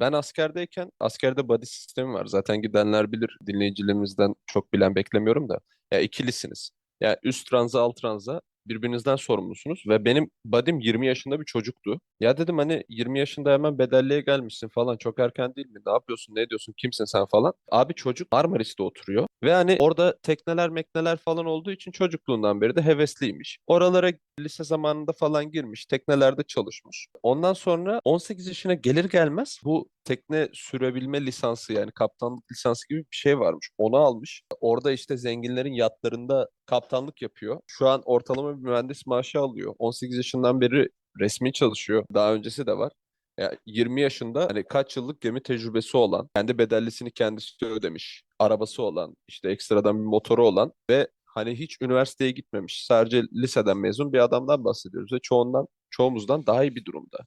Ben askerdeyken askerde buddy sistemi var. Zaten gidenler bilir. Dinleyicilerimizden çok bilen beklemiyorum da. Ya ikilisiniz. Ya üst ranza alt ranza birbirinizden sorumlusunuz ve benim buddy'm 20 yaşında bir çocuktu. Ya dedim hani 20 yaşında hemen bedelliğe gelmişsin falan çok erken değil mi? Ne yapıyorsun? Ne ediyorsun? Kimsin sen falan? Abi çocuk Marmaris'te oturuyor ve hani orada tekneler mekneler falan olduğu için çocukluğundan beri de hevesliymiş. Oralara lise zamanında falan girmiş, teknelerde çalışmış. Ondan sonra 18 yaşına gelir gelmez bu tekne sürebilme lisansı yani kaptanlık lisansı gibi bir şey varmış. Onu almış. Orada işte zenginlerin yatlarında kaptanlık yapıyor. Şu an ortalama bir mühendis maaşı alıyor. 18 yaşından beri resmi çalışıyor. Daha öncesi de var. Ya 20 yaşında hani kaç yıllık gemi tecrübesi olan, kendi bedellisini kendisi ödemiş, arabası olan, işte ekstradan bir motoru olan ve hani hiç üniversiteye gitmemiş, sadece liseden mezun bir adamdan bahsediyoruz ve çoğundan çoğumuzdan daha iyi bir durumda.